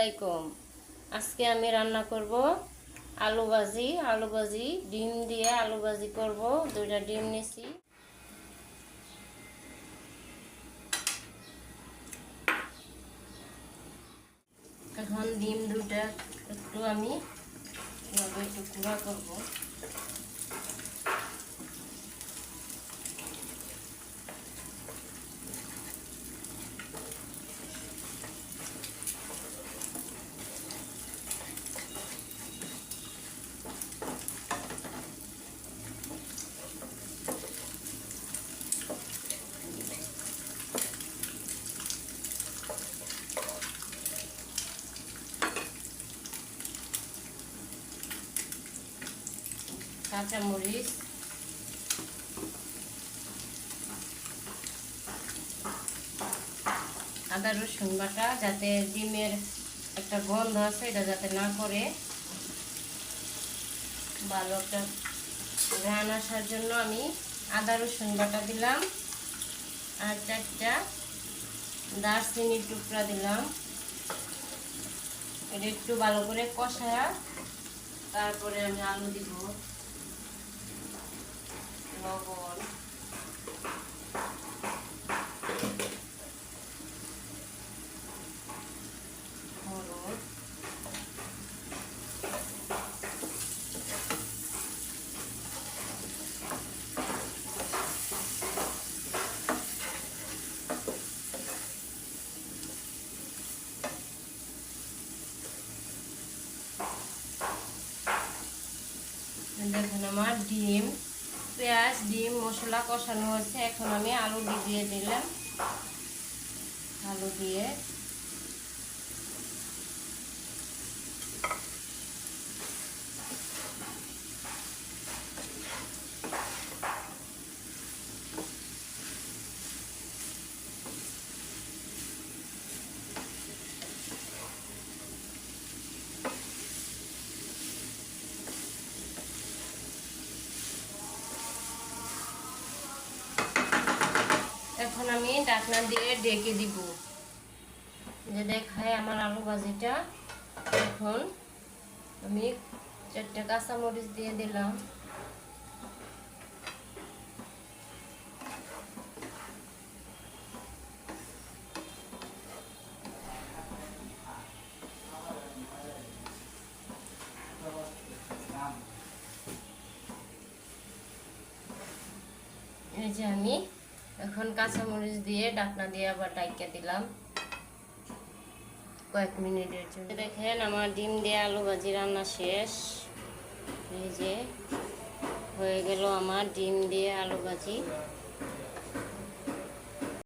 আলাইকুম। আজকে আমি রান্না করব আলু ভাজি। আলু ভাজি, ডিম দিয়ে আলু ভাজি করব। দুইটা ডিম নিছি। এখন ডিম দুটা একটু আমি একটু গুঁড়া করব। কাঁচামরিচ আদা, রসুন বাটা, যাতে ডিমের একটা গন্ধ আছে, এটা যাতে না করে ভালো একটা ঘ্রাণ আসার জন্য আমি আদা, রসুন বাটা দিলাম। আর চারটা দারচিনির টুকরা দিলাম। এটা একটু ভালো করে কষায়া তারপরে আমি আলু দিব। লবণ হলুদ দেখুন আমার ডিম পেঁয়াজ ডিম মশলা কষানো হয়েছে। এখন আমি আলু দিয়ে দিলাম। আলু দিয়ে এখন আমি ডাকনা দিয়ে ডেকে দিব। যে দেখায় আমার আলু ভাজিটা। এখন আমি চারটে কাঁচামরিচ দিয়ে দিলাম। এই যে আমি এখন কাঁচামরিচ দিয়ে ডাকনা দিয়ে আবার টাইকে দিলাম। কয়েক মিনিটের জন্য। দেখেন আমার ডিম দিয়ে আলু ভাজি রান্না শেষ। এই যে, হয়ে গেল আমার ডিম দিয়ে আলু ভাজি।